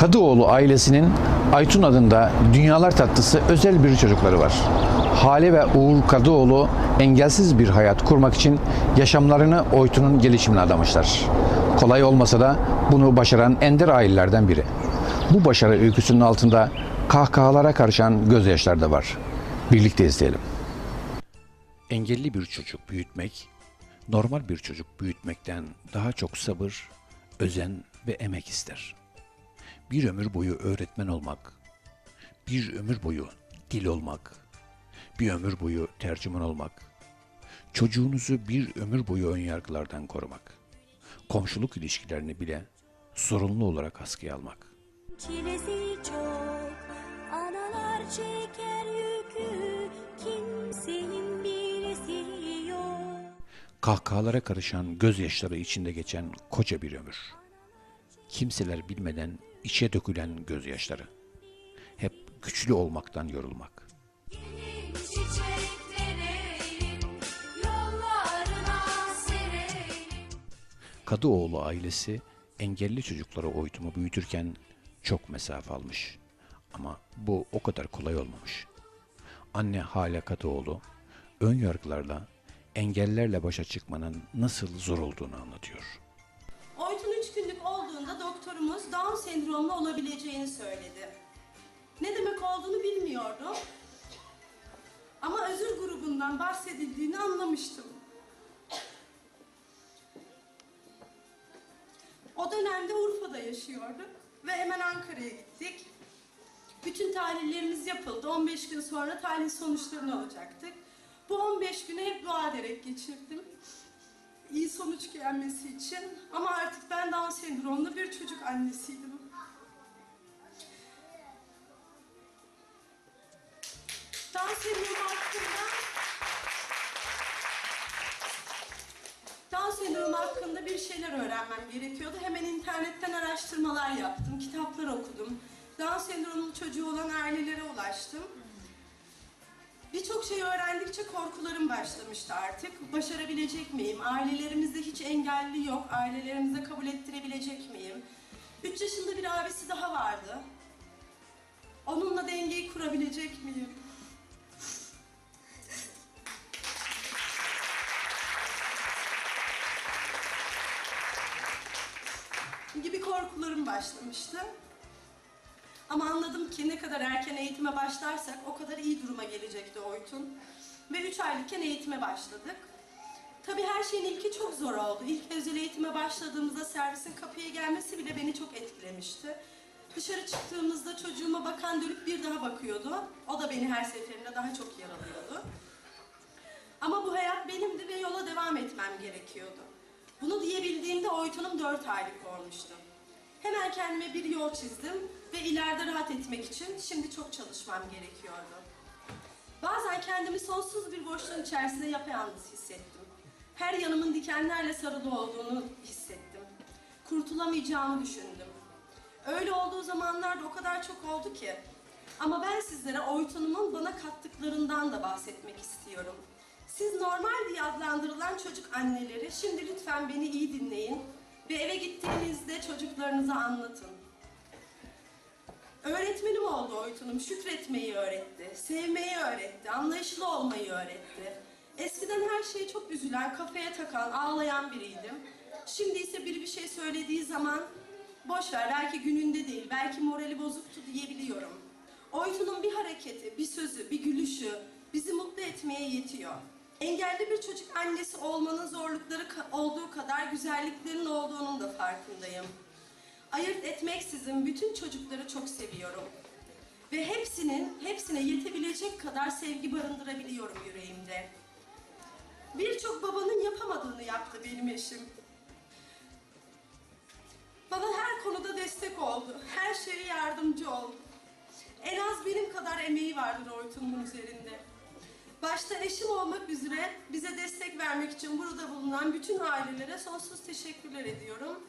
Kadıoğlu ailesinin Aytun adında dünyalar tatlısı özel bir çocukları var. Hale ve Uğur Kadıoğlu engelsiz bir hayat kurmak için yaşamlarını Oytun'un gelişimine adamışlar. Kolay olmasa da bunu başaran ender ailelerden biri. Bu başarı öyküsünün altında kahkahalara karışan gözyaşlar da var. Birlikte izleyelim. Engelli bir çocuk büyütmek, normal bir çocuk büyütmekten daha çok sabır, özen ve emek ister bir ömür boyu öğretmen olmak, bir ömür boyu dil olmak, bir ömür boyu tercüman olmak, çocuğunuzu bir ömür boyu önyargılardan korumak, komşuluk ilişkilerini bile sorumlu olarak askıya almak. Çilesi çok Analar çeker yükü Kimsenin bilesi yok Kahkahalara karışan gözyaşları içinde geçen koca bir ömür. Kimseler bilmeden içe dökülen gözyaşları. Hep güçlü olmaktan yorulmak. Kadıoğlu ailesi engelli çocukları oytumu büyütürken çok mesafe almış. Ama bu o kadar kolay olmamış. Anne Hale Kadıoğlu ön yargılarla, engellerle başa çıkmanın nasıl zor olduğunu anlatıyor. Down sendromlu olabileceğini söyledi. Ne demek olduğunu bilmiyordum. Ama özür grubundan bahsedildiğini anlamıştım. O dönemde Urfa'da yaşıyorduk ve hemen Ankara'ya gittik. Bütün tahlillerimiz yapıldı. 15 gün sonra tahlil sonuçlarını alacaktık. Bu 15 günü hep dua ederek geçirdim iyi sonuç gelmesi için ama artık ben Down sendromlu bir çocuk annesiydim. Down sendromu hakkında Down sendromu hakkında bir şeyler öğrenmem gerekiyordu. Hemen internetten araştırmalar yaptım, kitaplar okudum. Down sendromlu çocuğu olan ailelere ulaştım. Birçok şey öğrendikçe korkularım başlamıştı artık. Başarabilecek miyim? Ailelerimizde hiç engelli yok. Ailelerimize kabul ettirebilecek miyim? Üç yaşında bir abisi daha vardı. Onunla dengeyi kurabilecek miyim? gibi korkularım başlamıştı. Ama anladım ki ne kadar erken eğitime başlarsak o kadar iyi duruma gelecekti Oytun. Ve 3 aylıkken eğitime başladık. Tabii her şeyin ilki çok zor oldu. İlk özel eğitime başladığımızda servisin kapıya gelmesi bile beni çok etkilemişti. Dışarı çıktığımızda çocuğuma bakan dönüp bir daha bakıyordu. O da beni her seferinde daha çok yaralıyordu. Ama bu hayat benimdi ve yola devam etmem gerekiyordu. Bunu diyebildiğimde Oytun'um 4 aylık olmuştu. Hemen kendime bir yol çizdim ve ileride rahat etmek için şimdi çok çalışmam gerekiyordu. Bazen kendimi sonsuz bir boşluğun içerisinde yapayalnız hissettim. Her yanımın dikenlerle sarılı olduğunu hissettim. Kurtulamayacağımı düşündüm. Öyle olduğu zamanlarda o kadar çok oldu ki. Ama ben sizlere Oytun'umun bana kattıklarından da bahsetmek istiyorum. Siz normal diye adlandırılan çocuk anneleri şimdi lütfen beni iyi dinleyin ve eve gittiğinizde çocuklarınıza anlatın. Öğretmenim oldu Oytun'um. Şükretmeyi öğretti, sevmeyi öğretti, anlayışlı olmayı öğretti. Eskiden her şeye çok üzülen, kafaya takan, ağlayan biriydim. Şimdi ise biri bir şey söylediği zaman boş ver belki gününde değil, belki morali bozuktu diyebiliyorum. Oytun'un bir hareketi, bir sözü, bir gülüşü bizi mutlu etmeye yetiyor. Engelli bir çocuk annesi olmanın zorlukları olduğu kadar güzelliklerin olduğunun da farkındayım. Ayırt etmeksizin bütün çocukları çok seviyorum. Ve hepsinin, hepsine yetebilecek kadar sevgi barındırabiliyorum yüreğimde. Birçok babanın yapamadığını yaptı benim eşim. Bana her konuda destek oldu. Her şeye yardımcı oldu. En az benim kadar emeği vardır Oytun'un üzerinde. Başta eşim olmak üzere bize destek vermek için burada bulunan bütün ailelere sonsuz teşekkürler ediyorum.